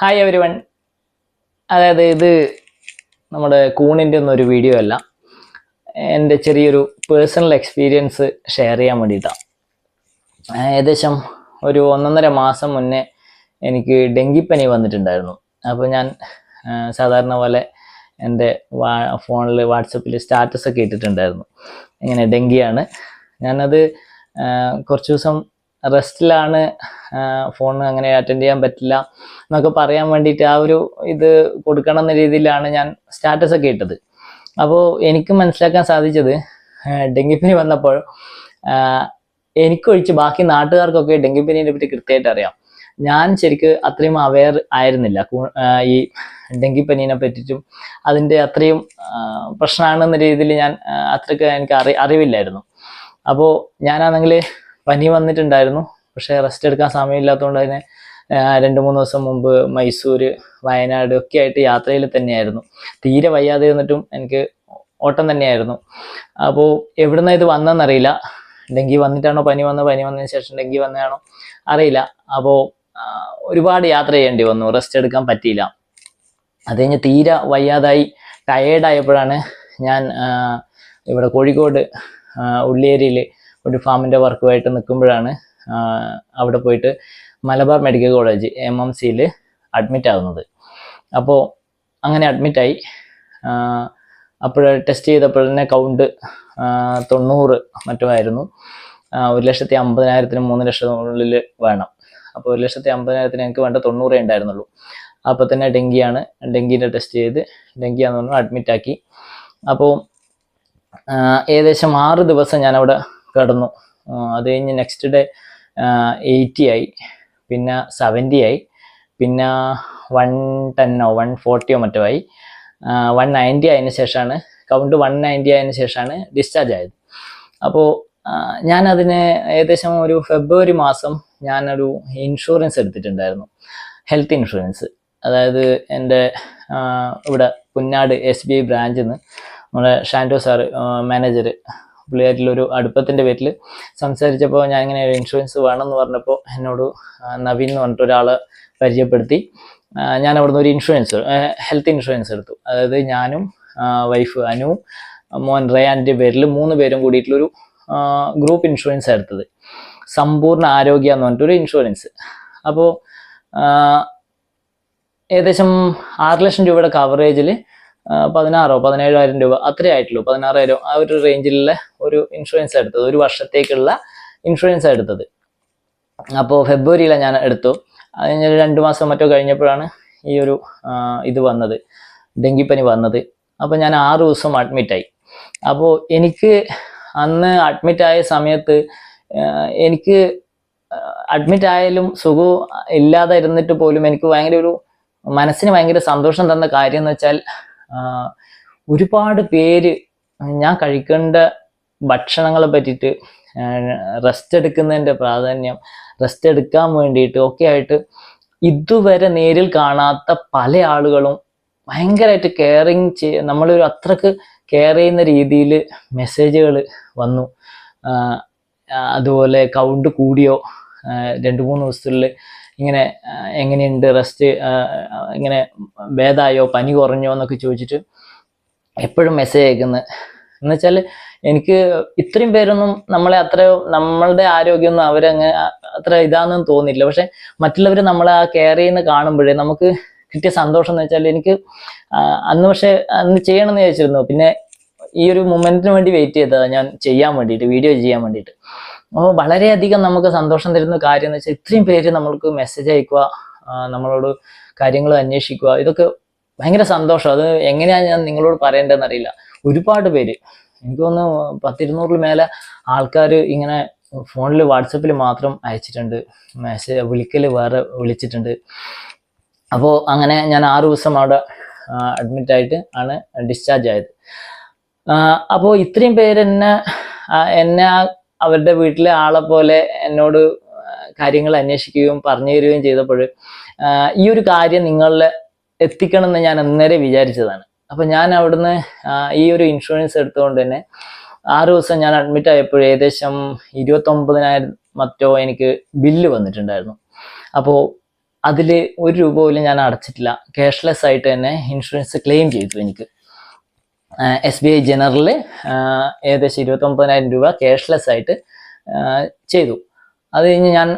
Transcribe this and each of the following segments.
Hi every one അതായത് ഇത് നമ്മുടെ കൂണിന്റെ ഒന്നും ഒരു വീഡിയോ അല്ല. എന്റെ ചെറിയൊരു പേഴ്സണൽ എക്സ്പീരിയൻസ് ഷെയർ ചെയ്യാൻ വേണ്ടിയിട്ടാണ് ഏകദേശം ഒരു ഒന്നൊന്നര മാസം മുന്നേ എനിക്ക് ഡെങ്കിപ്പനി വന്നിട്ടുണ്ടായിരുന്നു. അപ്പോൾ ഞാൻ സാധാരണ പോലെ എന്റെ വാ ഫോണിൽ വാട്സപ്പിൽ സ്റ്റാറ്റസ് ഒക്കെ ഇട്ടിട്ടുണ്ടായിരുന്നു. ഇങ്ങനെ ഡെങ്കിയാണ്. ഞാനത് കുറച്ച് ദിവസം റെസ്റ്റിലാണ് ഫോൺ അങ്ങനെ അറ്റൻഡ് ചെയ്യാൻ പറ്റില്ല എന്നൊക്കെ പറയാൻ വേണ്ടിയിട്ട് ആ ഒരു ഇത് കൊടുക്കണം എന്ന രീതിയിലാണ് ഞാൻ സ്റ്റാറ്റസ് ഒക്കെ ഇട്ടത്. അപ്പോൾ എനിക്ക് മനസ്സിലാക്കാൻ സാധിച്ചത് ഡെങ്കിപ്പനി വന്നപ്പോൾ എനിക്കൊഴിച്ച് ബാക്കി നാട്ടുകാർക്കൊക്കെ ഡെങ്കിപ്പനീനെ പറ്റി കൃത്യമായിട്ട് അറിയാം. ഞാൻ ശരിക്കും അത്രയും അവെയർ ആയിരുന്നില്ല ഈ ഡെങ്കിപ്പനീനെ പറ്റിയിട്ടും അതിന്റെ അത്രയും പ്രശ്നമാണെന്ന രീതിയിൽ ഞാൻ അത്രയ്ക്ക് എനിക്ക് അറി അറിവില്ലായിരുന്നു. അപ്പോൾ ഞാനാണെങ്കിൽ പനി വന്നിട്ടുണ്ടായിരുന്നു. പക്ഷേ റെസ്റ്റ് എടുക്കാൻ സമയമില്ലാത്തതുകൊണ്ട് തന്നെ രണ്ട് മൂന്ന് ദിവസം മുമ്പ് മൈസൂർ വയനാട് ഒക്കെ ആയിട്ട് യാത്രയിൽ തന്നെയായിരുന്നു. തീരെ വയ്യാതെ ഇരുന്നിട്ടും എനിക്ക് ഓട്ടം തന്നെയായിരുന്നു. അപ്പോൾ എവിടുന്ന ഇത് വന്നെന്നറിയില്ല ഡെങ്കി വന്നിട്ടാണോ പനി വന്ന് പനി വന്നതിന് ശേഷം ഡെങ്കി വന്നതാണോ? അറിയില്ല. അപ്പോൾ ഒരുപാട് യാത്ര ചെയ്യേണ്ടി വന്നു. റെസ്റ്റ് എടുക്കാൻ പറ്റിയില്ല. അത് കഴിഞ്ഞ് തീരെ വയ്യാതായി ടയേർഡായപ്പോഴാണ് ഞാൻ ഇവിടെ കോഴിക്കോട് ഉള്ളിയേരിയിൽ ഒരു ഫാമിന്റെ വർക്കുമായിട്ട് നിൽക്കുമ്പോഴാണ് അവിടെ പോയിട്ട് Malabar medical college M M സിയിൽ അഡ്മിറ്റ് ആകുന്നത് അപ്പോൾ അങ്ങനെ അഡ്മിറ്റായി അപ്പോൾ ടെസ്റ്റ് ചെയ്തപ്പോൾ തന്നെ കൗണ്ട് തൊണ്ണൂറ് മറ്റുമായിരുന്നു. ഒരു ലക്ഷത്തി അമ്പതിനായിരത്തിന് മൂന്ന് ലക്ഷത്തിനുള്ളിൽ വേണം. അപ്പോൾ ഒരു ലക്ഷത്തി അമ്പതിനായിരത്തിന് എനിക്ക് വേണ്ട തൊണ്ണൂറേ ഉണ്ടായിരുന്നുള്ളൂ. അപ്പോൾ തന്നെ ഡെങ്കിയാണ് ഡെങ്കിന്റെ ടെസ്റ്റ് ചെയ്ത് ഡെങ്കിയാന്ന് പറഞ്ഞു അഡ്മിറ്റ് ആക്കി. അപ്പോൾ ഏകദേശം ആറ് ദിവസം ഞാനവിടെ കിടന്നു. അത് കഴിഞ്ഞ് നെക്സ്റ്റ് ഡേ എയ്റ്റി ആയി. പിന്നെ സെവന്റി ആയി. പിന്നെ വൺ ടെന്നോ വൺ ഫോർട്ടിയോ മറ്റോ ആയി. വൺ നയന്റി ആയതിനു ശേഷമാണ് കൗണ്ട് വൺ നയന്റി ആയതിനു ശേഷമാണ് ഡിസ്ചാർജ് ആയത്. അപ്പോൾ ഞാനതിന് ഏകദേശം ഒരു ഫെബ്രുവരി മാസം ഞാനൊരു ഇൻഷുറൻസ് എടുത്തിട്ടുണ്ടായിരുന്നു. ഹെൽത്ത് ഇൻഷുറൻസ് അതായത് എന്റെ ഇവിടെ പുന്നാട് എസ് ബി ഐ ബ്രാഞ്ചിൽ നിന്ന് നമ്മുടെ ഷാൻഡോ സാറ് മാനേജർ പുള്ളിയായിട്ടുള്ളൊരു അടുപ്പത്തിന്റെ പേരിൽ സംസാരിച്ചപ്പോൾ ഞാൻ ഇങ്ങനെ ഒരു ഇൻഷുറൻസ് വേണം എന്ന് പറഞ്ഞപ്പോൾ എന്നോട് നവീൻ എന്ന് പറഞ്ഞിട്ട് ഒരാൾ പരിചയപ്പെടുത്തി. ഞാൻ അവിടുന്ന് ഒരു ഇൻഷുറൻസ് ഹെൽത്ത് ഇൻഷുറൻസ് എടുത്തു. അതായത് ഞാനും വൈഫ് അനു മോൻ റയാന്റെ പേരിൽ മൂന്ന് പേരും കൂടിയിട്ടുള്ളൊരു ഗ്രൂപ്പ് ഇൻഷുറൻസ് എടുത്തത്. സമ്പൂർണ ആരോഗ്യ എന്ന് പറഞ്ഞിട്ടൊരു ഇൻഷുറൻസ് അപ്പോൾ ഏകദേശം ആറ് ലക്ഷം രൂപയുടെ കവറേജിൽ പതിനാറോ പതിനേഴായിരം രൂപ അത്രേ ആയിട്ടുള്ളൂ. പതിനാറായിരം ആ ഒരു റേഞ്ചിലുള്ള ഒരു ഇൻഷുറൻസ് എടുത്തത്. ഒരു വർഷത്തേക്കുള്ള ഇൻഷുറൻസ് എടുത്തത്. അപ്പോൾ ഫെബ്രുവരിയിലാണ് ഞാൻ എടുത്തു. അത് കഴിഞ്ഞ് രണ്ട് മാസം മറ്റോ കഴിഞ്ഞപ്പോഴാണ് ഈ ഒരു ഇത് വന്നത്. ഡെങ്കിപ്പനി വന്നത്. അപ്പോൾ ഞാൻ ആറ് ദിവസം അഡ്മിറ്റായി അപ്പോൾ എനിക്ക് അന്ന് അഡ്മിറ്റായ സമയത്ത് എനിക്ക് അഡ്മിറ്റ് ആയാലും സുഖം ഇല്ലാതെ ഇരുന്നിട്ട് പോലും എനിക്ക് ഭയങ്കര ഒരു മനസ്സിന് ഭയങ്കര സന്തോഷം തന്ന കാര്യം എന്ന് വെച്ചാൽ ഒരുപാട് പേര് ഞാൻ കഴിക്കേണ്ട ഭക്ഷണങ്ങളെ പറ്റിയിട്ട് റെസ്റ്റ് എടുക്കുന്നതിന്റെ പ്രാധാന്യം റെസ്റ്റ് എടുക്കാൻ വേണ്ടിയിട്ട് ഒക്കെ ആയിട്ട് ഇതുവരെ നേരിൽ കാണാത്ത പല ആളുകളും ഭയങ്കരമായിട്ട് കെയറിങ് ചെയ്യ നമ്മളൊരു അത്രയ്ക്ക് കെയർ ചെയ്യുന്ന രീതിയിൽ മെസ്സേജുകൾ വന്നു. അതുപോലെ കൗണ്ട് കൂടിയോ രണ്ട് മൂന്ന് ദിവസത്തിൽ ഇങ്ങനെ എങ്ങനെയുണ്ട്? റെസ്റ്റ് ഇങ്ങനെ ഭേദമായോ പനി കുറഞ്ഞോ എന്നൊക്കെ ചോദിച്ചിട്ട് എപ്പോഴും മെസ്സേജ് അയക്കുന്നത് എന്നുവെച്ചാൽ എനിക്ക് ഇത്രയും പേരൊന്നും നമ്മളെ അത്ര നമ്മളുടെ ആരോഗ്യമൊന്നും അവരങ്ങ് അത്ര ഇതാണെന്ന് തോന്നിയില്ല പക്ഷെ മറ്റുള്ളവർ നമ്മളെ ആ കെയർ ചെയ്യുന്ന കാണുമ്പോഴേ നമുക്ക് കിട്ടിയ സന്തോഷം എന്ന് വെച്ചാൽ എനിക്ക് അന്ന് പക്ഷേ അന്ന് ചെയ്യണമെന്ന് ചോദിച്ചിരുന്നു പിന്നെ ഈ ഒരു മൊമെന്റിന് വേണ്ടി വെയിറ്റ് ചെയ്തതാണ് ഞാൻ ചെയ്യാൻ വേണ്ടിയിട്ട് വീഡിയോ ചെയ്യാൻ വേണ്ടിയിട്ട്. അപ്പോൾ വളരെയധികം നമുക്ക് സന്തോഷം തരുന്ന കാര്യം എന്ന് വെച്ചാൽ ഇത്രയും പേര് നമ്മൾക്ക് മെസ്സേജ് അയക്കുക നമ്മളോട് കാര്യങ്ങൾ അന്വേഷിക്കുക ഇതൊക്കെ ഭയങ്കര സന്തോഷം. അത് എങ്ങനെയാണ് ഞാൻ നിങ്ങളോട് പറയേണ്ടതെന്ന് അറിയില്ല. ഒരുപാട് പേര് എനിക്ക് തോന്നുന്നു പത്തിരുന്നൂറിൽ മേലെ ആൾക്കാർ ഇങ്ങനെ ഫോണിൽ വാട്സപ്പിൽ മാത്രം അയച്ചിട്ടുണ്ട്. മെസ്സേജ് വിളിക്കൽ വേറെ വിളിച്ചിട്ടുണ്ട്. അപ്പോൾ അങ്ങനെ ഞാൻ ആറ് ദിവസം അവിടെ അഡ്മിറ്റ് ആയിട്ട് ആണ് ഡിസ്ചാർജ് ആയത്. അപ്പോൾ ഇത്രയും പേര് എന്നെ എന്നെ ആ- അവരുടെ വീട്ടിലെ ആളെ പോലെ എന്നോട് കാര്യങ്ങൾ അന്വേഷിക്കുകയും പറഞ്ഞു തരികയും ചെയ്തപ്പോൾ ഈ ഒരു കാര്യം നിങ്ങളിൽ എത്തിക്കണം എന്ന് ഞാൻ അന്നേരം വിചാരിച്ചതാണ്. അപ്പൊ ഞാൻ അവിടുന്ന് ഈ ഒരു ഇൻഷുറൻസ് എടുത്തുകൊണ്ട് തന്നെ ആറ് ദിവസം ഞാൻ അഡ്മിറ്റ് ആയപ്പോൾ ഏകദേശം ഇരുപത്തൊമ്പതിനായിരം മറ്റോ എനിക്ക് ബില്ല് വന്നിട്ടുണ്ടായിരുന്നു. അപ്പോൾ അതിൽ ഒരു രൂപ പോലും ഞാൻ അടച്ചിട്ടില്ല. ക്യാഷ്ലെസ് ആയിട്ട് തന്നെ ഇൻഷുറൻസ് ക്ലെയിം ചെയ്തു എനിക്ക്. എസ് ബി ഐ ജനറലിൽ ഏകദേശം ഇരുപത്തൊമ്പതിനായിരം രൂപ ക്യാഷ്ലെസ് ആയിട്ട് ചെയ്തു. അത് കഴിഞ്ഞ് ഞാൻ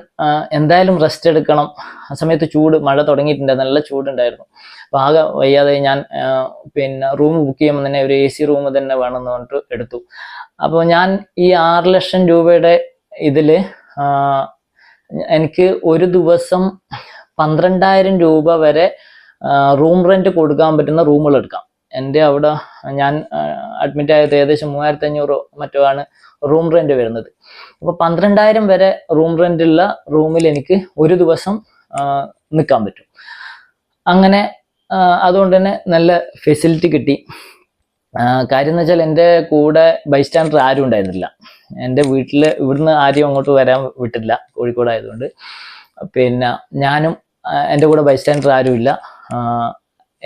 എന്തായാലും റെസ്റ്റ് എടുക്കണം. ആ സമയത്ത് ചൂട് മഴ തുടങ്ങിയിട്ടുണ്ട്. നല്ല ചൂടുണ്ടായിരുന്നു. അപ്പോൾ ആകെ വയ്യാതെ ഞാൻ പിന്നെ റൂം ബുക്ക് ചെയ്യുമ്പോൾ തന്നെ ഒരു എ സി റൂം തന്നെ വേണമെന്ന് പറഞ്ഞിട്ട് എടുത്തു. അപ്പോൾ ഞാൻ ഈ ആറ് ലക്ഷം രൂപയുടെ ഇതിൽ എനിക്ക് ഒരു ദിവസം പന്ത്രണ്ടായിരം രൂപ വരെ റൂം റെന്റ് കൊടുക്കാൻ പറ്റുന്ന റൂമുകൾ എടുക്കാം. എന്റെ അവിടെ ഞാൻ അഡ്മിറ്റ് ആയത് ഏകദേശം മൂവായിരത്തി അഞ്ഞൂറോ മറ്റോ ആണ് റൂം റെന്റ് വരുന്നത്. അപ്പോൾ പന്ത്രണ്ടായിരം വരെ റൂം റെന്റുള്ള റൂമിൽ എനിക്ക് ഒരു ദിവസം നിൽക്കാൻ പറ്റും. അങ്ങനെ അതുകൊണ്ട് തന്നെ നല്ല ഫെസിലിറ്റി കിട്ടി. കാര്യം എന്ന് വെച്ചാൽ എന്റെ കൂടെ ബൈസ്റ്റാൻഡർ ആരും ഉണ്ടായിരുന്നില്ല. എന്റെ വീട്ടിൽ ഇവിടുന്ന് ആരും അങ്ങോട്ട് വരാൻ വിട്ടില്ല കോഴിക്കോട് ആയതുകൊണ്ട്. പിന്നെ ഞാനും എന്റെ കൂടെ ബൈസ്റ്റാൻഡർ ആരും ഇല്ല. ആ,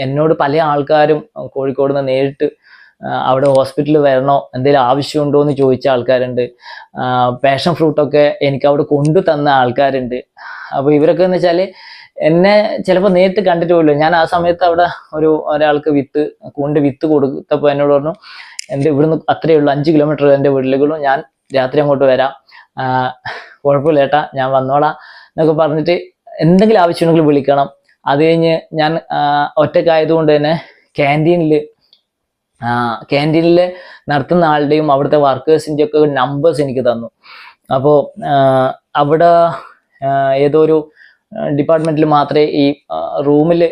എന്നോട് പല ആൾക്കാരും കോഴിക്കോട് നിന്ന് നേരിട്ട് അവിടെ ഹോസ്പിറ്റലിൽ വരണോ എന്തെങ്കിലും ആവശ്യമുണ്ടോ എന്ന് ചോദിച്ച ആൾക്കാരുണ്ട്. പാഷൻ ഫ്രൂട്ടൊക്കെ എനിക്ക് അവിടെ കൊണ്ടു തന്ന ആൾക്കാരുണ്ട്. അപ്പോൾ ഇവരൊക്കെ എന്ന് വെച്ചാൽ എന്നെ ചിലപ്പോൾ നേരിട്ട് കണ്ടിട്ട് പോലും ഞാൻ ആ സമയത്ത് അവിടെ ഒരു ഒരാൾക്ക് വിത്ത് കൊണ്ട് വിത്ത് കൊടുത്തപ്പോൾ എന്നോട് പറഞ്ഞു എന്റെ ഇവിടുന്ന് അത്രയേ ഉള്ളൂ അഞ്ച് കിലോമീറ്റർ എന്റെ വീട്ടിലേക്കുള്ളൂ ഞാൻ രാത്രി അങ്ങോട്ട് വരാം. കുഴപ്പമില്ല ഏട്ടാ ഞാൻ വന്നോളാം എന്നൊക്കെ പറഞ്ഞിട്ട് എന്തെങ്കിലും ആവശ്യമുണ്ടെങ്കിൽ വിളിക്കണം. അത് കഴിഞ്ഞ് ഞാൻ ഒറ്റക്കായതുകൊണ്ട് തന്നെ ക്യാന്റീനിൽ ക്യാന്റീനിൽ നടത്തുന്ന ആളുടെയും അവിടുത്തെ വർക്കേഴ്സിന്റെ ഒക്കെ നമ്പേഴ്സ് എനിക്ക് തന്നു. അപ്പോൾ അവിടെ ഏതോ ഒരു ഡിപ്പാർട്ട്മെന്റിൽ മാത്രമേ ഈ റൂമിൽ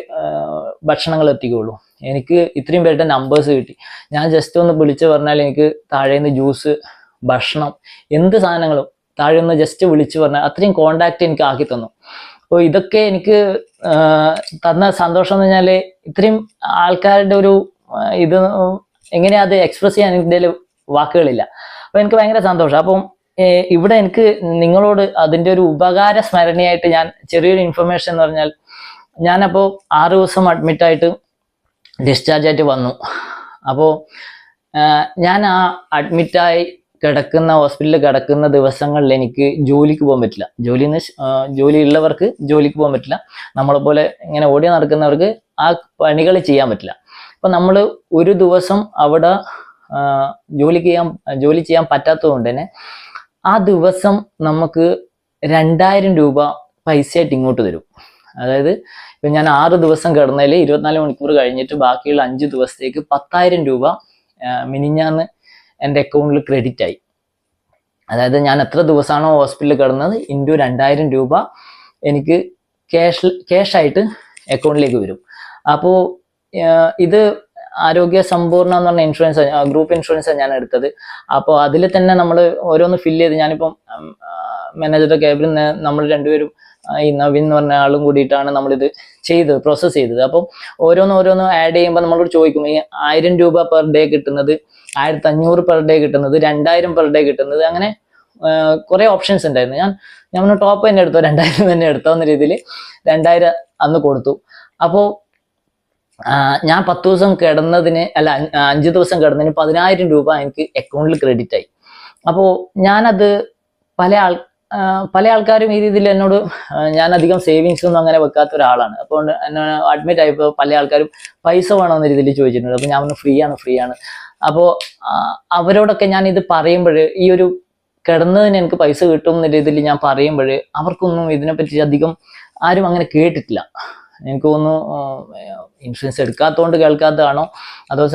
ഭക്ഷണങ്ങൾ എത്തിക്കുകയുള്ളൂ എനിക്ക് ഇത്രയും പേരുടെ നമ്പേഴ്സ് കിട്ടി. ഞാൻ ജസ്റ്റ് ഒന്ന് വിളിച്ച് പറഞ്ഞാൽ എനിക്ക് താഴെ നിന്ന് ജ്യൂസ് ഭക്ഷണം എന്ത് സാധനങ്ങളും താഴെ നിന്ന് ജസ്റ്റ് വിളിച്ച് പറഞ്ഞാൽ അത്രയും കോണ്ടാക്ട് എനിക്ക് ആക്കി തന്നു. അപ്പോൾ ഇതൊക്കെ എനിക്ക് തന്ന സന്തോഷം എന്ന് പറഞ്ഞാൽ ഇത്രയും ആൾക്കാരുടെ ഒരു ഇത് എങ്ങനെയാ അത് എക്സ്പ്രസ് ചെയ്യാൻ എന്റെ വാക്കുകളില്ല. അപ്പോൾ എനിക്ക് ഭയങ്കര സന്തോഷം. അപ്പം ഇവിടെ എനിക്ക് നിങ്ങളോട് അതിന്റെ ഒരു ഉപകാര സ്മരണയായിട്ട് ഞാൻ ചെറിയൊരു ഇൻഫർമേഷൻ എന്ന് പറഞ്ഞാൽ ഞാനപ്പോൾ ആറ് ദിവസം അഡ്മിറ്റായിട്ട് ഡിസ്ചാർജ് ആയിട്ട് വന്നു. അപ്പോൾ ഞാൻ ആ അഡ്മിറ്റായി കിടക്കുന്ന ഹോസ്പിറ്റലിൽ കിടക്കുന്ന ദിവസങ്ങളിൽ എനിക്ക് ജോലിക്ക് പോകാൻ പറ്റില്ല. ജോലി ജോലി ഉള്ളവർക്ക് ജോലിക്ക് പോകാൻ പറ്റില്ല. നമ്മളെ പോലെ ഇങ്ങനെ ഓടി നടക്കുന്നവർക്ക് ആ പണികൾ ചെയ്യാൻ പറ്റില്ല. അപ്പൊ നമ്മൾ ഒരു ദിവസം അവിടെ ജോലി ചെയ്യാൻ ജോലി ചെയ്യാൻ പറ്റാത്തത് കൊണ്ട് തന്നെ ആ ദിവസം നമുക്ക് രണ്ടായിരം രൂപ പൈസയായിട്ട് ഇങ്ങോട്ട് തരും. അതായത് ഇപ്പൊ ഞാൻ ആറ് ദിവസം കിടന്നതിൽ ഇരുപത്തിനാല് മണിക്കൂർ കഴിഞ്ഞിട്ട് ബാക്കിയുള്ള അഞ്ച് ദിവസത്തേക്ക് പത്തായിരം രൂപ മിനിഞ്ഞാന്ന് എന്റെ അക്കൗണ്ടിൽ ക്രെഡിറ്റ് ആയി. അതായത് ഞാൻ എത്ര ദിവസമാണോ ഹോസ്പിറ്റലിൽ കിടന്നത്? ഇന്റു രണ്ടായിരം രൂപ എനിക്ക് ക്യാഷ് ക്യാഷായിട്ട് അക്കൗണ്ടിലേക്ക് വരും. അപ്പോൾ ഇത് ആരോഗ്യ സമ്പൂർണ എന്ന് പറഞ്ഞ ഇൻഷുറൻസ് ഗ്രൂപ്പ് ഇൻഷുറൻസ് ഞാൻ എടുത്തത്. അപ്പോൾ അതിൽ തന്നെ നമ്മൾ ഓരോന്ന് ഫില്ല് ചെയ്ത് ഞാനിപ്പം മാനേജറുടെ ക്യാബിൽ നമ്മൾ രണ്ടുപേരും ഈ നവീൻ എന്ന് പറഞ്ഞ ആളും കൂടിയിട്ടാണ് നമ്മളിത് ചെയ്തത് പ്രോസസ്സ് ചെയ്തത്. അപ്പം ഓരോന്ന് ഓരോന്ന് ആഡ് ചെയ്യുമ്പോൾ നമ്മളോട് ചോദിക്കും ഈ ആയിരം രൂപ പെർ ഡേ കിട്ടുന്നത് ആയിരത്തി അഞ്ഞൂറ് പെർ ഡേ കിട്ടുന്നത് രണ്ടായിരം പെർ ഡേ കിട്ടുന്നത് അങ്ങനെ കുറേ ഓപ്ഷൻസ് ഉണ്ടായിരുന്നു. ഞാൻ ഞാൻ ടോപ്പ് തന്നെ എടുത്തോ രണ്ടായിരം തന്നെ എടുത്തോ എന്ന രീതിയിൽ രണ്ടായിരം അന്ന് കൊടുത്തു. അപ്പോൾ ഞാൻ പത്ത് ദിവസം കിടന്നതിന് അല്ല അഞ്ച് ദിവസം കിടന്നതിന് പതിനായിരം രൂപ എനിക്ക് അക്കൗണ്ടിൽ ക്രെഡിറ്റ് ആയി. അപ്പോൾ ഞാനത് പല ആൾ പല ആൾക്കാരും ഈ രീതിയിൽ എന്നോട് ഞാൻ അധികം സേവിങ്സ് ഒന്നും അങ്ങനെ വെക്കാത്ത ഒരാളാണ്. അപ്പോൾ എന്നെ അഡ്മിറ്റ് ആയപ്പോൾ പല ആൾക്കാരും പൈസ വേണമെന്ന രീതിയിൽ ചോദിച്ചിട്ടുണ്ട്. അപ്പോൾ ഞാൻ ഒന്ന് ഫ്രീ ആണ് ഫ്രീ ആണ്. അപ്പോൾ അവരോടൊക്കെ ഞാൻ ഇത് പറയുമ്പോൾ ഈ ഒരു കിടന്നതിന് എനിക്ക് പൈസ കിട്ടും എന്ന രീതിയിൽ ഞാൻ പറയുമ്പോൾ അവർക്കൊന്നും ഇതിനെപ്പറ്റി അധികം ആരും അങ്ങനെ കേട്ടിട്ടില്ല. എനിക്ക് തോന്നുന്നു ഇൻഷുറൻസ് എടുക്കാത്തതുകൊണ്ട് കേൾക്കാത്തതാണോ? അതോ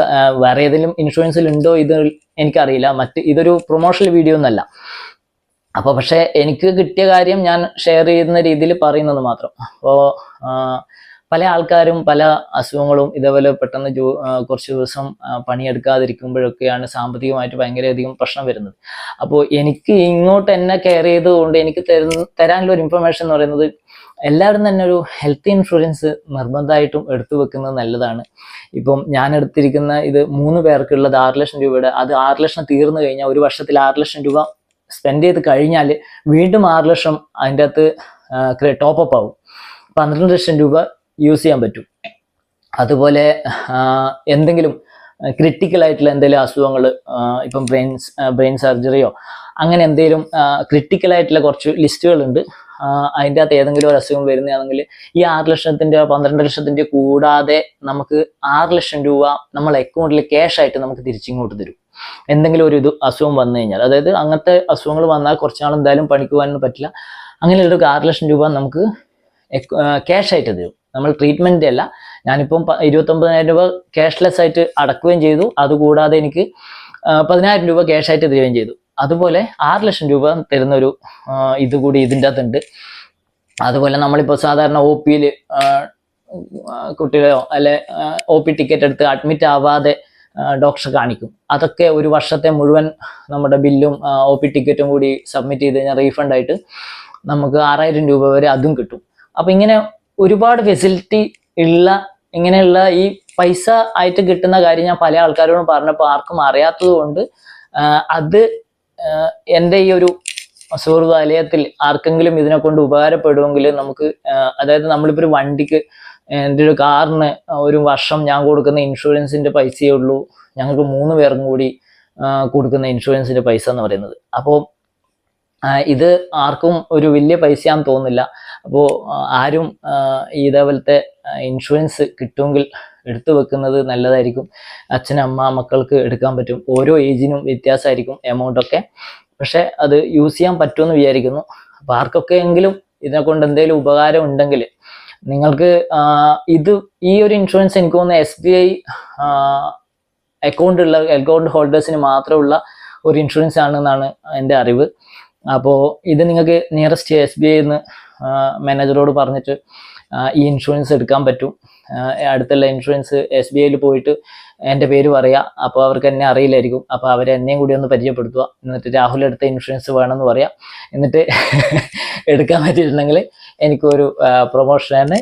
വേറെ ഏതെങ്കിലും ഇൻഷുറൻസിൽ ഉണ്ടോ ഇത് എനിക്കറിയില്ല. മറ്റ് ഇതൊരു പ്രൊമോഷണൽ വീഡിയോ ഒന്നല്ല അപ്പോൾ പക്ഷേ എനിക്ക് കിട്ടിയ കാര്യം ഞാൻ ഷെയർ ചെയ്യുന്ന രീതിയിൽ പറയുന്നത് മാത്രം. അപ്പോൾ പല ആൾക്കാരും പല അസുഖങ്ങളും ഇതേപോലെ പെട്ടെന്ന് ജോ കുറച്ച് ദിവസം പണിയെടുക്കാതിരിക്കുമ്പോഴൊക്കെയാണ് സാമ്പത്തികമായിട്ട് ഭയങ്കരധികം പ്രശ്നം വരുന്നത്. അപ്പോൾ എനിക്ക് ഇങ്ങോട്ട് എന്നെ കെയർ ചെയ്തുകൊണ്ട് എനിക്ക് തരുന്ന തരാനുള്ള ഒരു ഇൻഫർമേഷൻ എന്ന് പറയുന്നത് എല്ലാവരും തന്നെ ഒരു ഹെൽത്ത് ഇൻഷുറൻസ് നിർബന്ധമായിട്ടും എടുത്തു വെക്കുന്നത് നല്ലതാണ്. ഇപ്പം ഞാൻ എടുത്തിരിക്കുന്ന ഇത് മൂന്ന് പേർക്കുള്ളത് ആറ് ലക്ഷം രൂപയുടെ അത് ആറ് ലക്ഷം തീർന്നു കഴിഞ്ഞാൽ ഒരു വർഷത്തിൽ ആറ് ലക്ഷം രൂപ സ്പെൻഡ് ചെയ്ത് കഴിഞ്ഞാൽ വീണ്ടും ആറ് ലക്ഷം അതിന്റെ അകത്ത് ടോപ്പ് അപ്പ് ആവും. പന്ത്രണ്ട് ലക്ഷം രൂപ യൂസ് ചെയ്യാൻ പറ്റും. അതുപോലെ എന്തെങ്കിലും ക്രിട്ടിക്കൽ ആയിട്ടുള്ള എന്തെങ്കിലും അസുഖങ്ങൾ ഇപ്പം ബ്രെയിൻ ബ്രെയിൻ സർജറിയോ അങ്ങനെ എന്തെങ്കിലും ക്രിട്ടിക്കൽ ആയിട്ടുള്ള കുറച്ച് ലിസ്റ്റുകളുണ്ട് അതിന്റെ അകത്ത് ഏതെങ്കിലും ഒരു അസുഖം വരുന്നതാണെങ്കിൽ ഈ ആറ് ലക്ഷത്തിന്റെ പന്ത്രണ്ട് ലക്ഷത്തിന്റെ കൂടാതെ നമുക്ക് ആറ് ലക്ഷം രൂപ നമ്മൾ അക്കൗണ്ടിൽ ക്യാഷ് ആയിട്ട് നമുക്ക് തിരിച്ചിങ്ങോട്ട് തരും. എന്തെങ്കിലും ഒരു ഇത് അസുഖം വന്നു കഴിഞ്ഞാൽ അതായത് അങ്ങനത്തെ അസുഖങ്ങൾ വന്നാൽ കുറച്ച് നാൾ എന്തായാലും പണിക്ക് പോകാനൊന്നും പറ്റില്ല. അങ്ങനെയുള്ളൊരു ആറ് ലക്ഷം രൂപ നമുക്ക് ക്യാഷ് ആയിട്ട് തരും. നമ്മൾ ട്രീറ്റ്മെന്റ് അല്ല ഞാനിപ്പം ഇരുപത്തൊമ്പതിനായിരം രൂപ ക്യാഷ്ലെസ് ആയിട്ട് അടക്കുകയും ചെയ്തു. അതുകൂടാതെ എനിക്ക് പതിനായിരം രൂപ ക്യാഷ് ആയിട്ട് തരികയും ചെയ്തു. അതുപോലെ ആറ് ലക്ഷം രൂപ തരുന്ന ഒരു ഇതുകൂടി ഇത് കൂടി ഇതിന്റെ അകത്തുണ്ട്. അതുപോലെ നമ്മളിപ്പോൾ സാധാരണ ഒ പിയിൽ കുട്ടികളെയോ അല്ലെ ഒ പി ടിക്കറ്റ് എടുത്ത് അഡ്മിറ്റ് ആവാതെ ഡോക്ടറെ കാണിക്കും. അതൊക്കെ ഒരു വർഷത്തെ മുഴുവൻ നമ്മുടെ ബില്ലും ഒ പി ടിക്കറ്റും കൂടി സബ്മിറ്റ് ചെയ്ത് കഴിഞ്ഞാൽ റീഫണ്ട് ആയിട്ട് നമുക്ക് ആറായിരം രൂപ വരെ അതും കിട്ടും. അപ്പം ഇങ്ങനെ ഒരുപാട് ഫെസിലിറ്റി ഉള്ള ഇങ്ങനെയുള്ള ഈ പൈസ ആയിട്ട് കിട്ടുന്ന കാര്യം ഞാൻ പല ആൾക്കാരോടും പറഞ്ഞപ്പോൾ ആർക്കും അറിയാത്തത് കൊണ്ട് അത് എന്റെ ഈ ഒരു സുഹൃതാലയത്തിൽ ആർക്കെങ്കിലും ഇതിനെ കൊണ്ട് ഉപകാരപ്പെടുമെങ്കിൽ നമുക്ക് അതായത് നമ്മളിപ്പോൾ ഒരു വണ്ടിക്ക് എന്റെ ഒരു കാറിന് ഒരു വർഷം ഞാൻ കൊടുക്കുന്ന ഇൻഷുറൻസിന്റെ പൈസയേ ഉള്ളൂ. ഞങ്ങൾക്ക് മൂന്ന് പേർക്കും കൂടി കൊടുക്കുന്ന ഇൻഷുറൻസിന്റെ പൈസ എന്ന് പറയുന്നത്. അപ്പോൾ ഇത് ആർക്കും ഒരു വലിയ പൈസയാന്ന് തോന്നുന്നില്ല. അപ്പോൾ ആരും ഇതേപോലത്തെ ഇൻഷുറൻസ് കിട്ടുമെങ്കിൽ എടുത്തു വെക്കുന്നത് നല്ലതായിരിക്കും. അച്ഛൻ അമ്മ മക്കൾക്ക് എടുക്കാൻ പറ്റും. ഓരോ ഏജിനും വ്യത്യാസമായിരിക്കും എമൗണ്ടൊക്കെ പക്ഷെ അത് യൂസ് ചെയ്യാൻ പറ്റുമെന്ന് വിചാരിക്കുന്നു. അപ്പോൾ ആർക്കൊക്കെ എങ്കിലും ഇതിനെ കൊണ്ട് എന്തെങ്കിലും ഉപകാരം ഉണ്ടെങ്കിൽ നിങ്ങൾക്ക് ഇത് ഈ ഒരു ഇൻഷുറൻസ് എനിക്ക് തോന്നുന്നു എസ് ബി ഐ അക്കൗണ്ട് ഉള്ള അക്കൗണ്ട് ഹോൾഡേഴ്സിന് മാത്രമുള്ള ഒരു ഇൻഷുറൻസ് ആണെന്നാണ് എന്റെ അറിവ്. അപ്പോൾ ഇത് നിങ്ങൾക്ക് നിയറസ്റ്റ് എസ് ബി ഐന്ന് മാനേജറോട് പറഞ്ഞിട്ട് ഈ ഇൻഷുറൻസ് എടുക്കാൻ പറ്റും. അടുത്തുള്ള ഇൻഷുറൻസ് എസ് ബി ഐയിൽ പോയിട്ട് എന്റെ പേര് പറയുക അപ്പോൾ അവർക്ക് എന്നെ അറിയില്ലായിരിക്കും. അപ്പോൾ അവർ എന്നെയും കൂടി ഒന്ന് പരിചയപ്പെടുത്തുക. എന്നിട്ട് രാഹുൽ എടുത്ത ഇൻഷുറൻസ് വേണമെന്ന് പറയാം. എന്നിട്ട് എടുക്കാൻ പറ്റിയിട്ടുണ്ടെങ്കിൽ എനിക്കൊരു പ്രൊമോഷനാണ്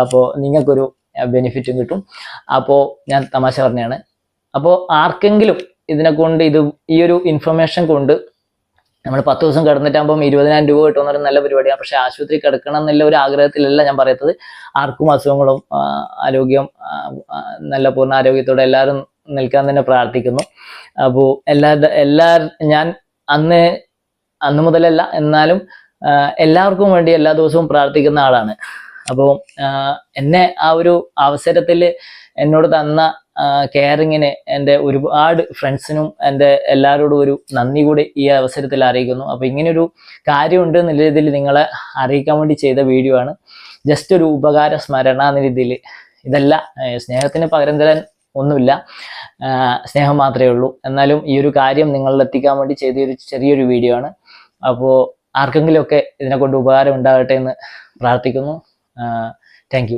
അപ്പോൾ നിങ്ങൾക്കൊരു ബെനിഫിറ്റും കിട്ടും. അപ്പോൾ ഞാൻ തമാശ പറഞ്ഞാണ്. അപ്പോൾ ആർക്കെങ്കിലും ഇതിനെ കൊണ്ട് ഇത് ഈ ഒരു ഇൻഫർമേഷൻ കൊണ്ട് നമ്മൾ പത്ത് ദിവസം കിടന്നിട്ടാകുമ്പം ഇരുപതിനായിരം രൂപ കിട്ടുന്ന ഒരു നല്ല പരിപാടിയാണ്. പക്ഷേ ആശുപത്രി കിടക്കണം എന്നുള്ള ഒരു ആഗ്രഹത്തിലല്ല ഞാൻ പറയുന്നത് ആർക്കും അസുഖങ്ങളും ആരോഗ്യം നല്ല പൂർണ ആരോഗ്യത്തോടെ എല്ലാവരും നിൽക്കാൻ തന്നെ പ്രാർത്ഥിക്കുന്നു. അപ്പോൾ എല്ലാ എല്ലാ ഞാൻ അന്ന് അന്ന് മുതലല്ല എന്നാലും എല്ലാവർക്കും വേണ്ടി എല്ലാ ദിവസവും പ്രാർത്ഥിക്കുന്ന ആളാണ്. അപ്പോൾ എന്നെ ആ ഒരു അവസരത്തിൽ എന്നോട് തന്ന കെയറിങ്ങിന് എന്റെ ഒരുപാട് ഫ്രണ്ട്സിനും എന്റെ എല്ലാവരോടും ഒരു നന്ദി കൂടി ഈ അവസരത്തിൽ അറിയിക്കുന്നു. അപ്പോൾ ഇങ്ങനൊരു കാര്യമുണ്ട് എന്ന രീതിയിൽ നിങ്ങളെ അറിയിക്കാൻ വേണ്ടി ചെയ്ത വീഡിയോ ആണ്. ജസ്റ്റ് ഒരു ഉപകാര സ്മരണ എന്ന രീതിയിൽ. ഇതല്ല സ്നേഹത്തിന് പകരം തരാൻ ഒന്നുമില്ല. സ്നേഹം മാത്രമേ ഉള്ളൂ. എന്നാലും ഈ ഒരു കാര്യം നിങ്ങളിൽ എത്തിക്കാൻ വേണ്ടി ചെയ്ത ഒരു ചെറിയൊരു വീഡിയോ ആണ്. അപ്പോൾ ആർക്കെങ്കിലുമൊക്കെ ഇതിനെക്കൊണ്ട് ഉപകാരം ഉണ്ടാകട്ടെ എന്ന് പ്രാർത്ഥിക്കുന്നു. താങ്ക്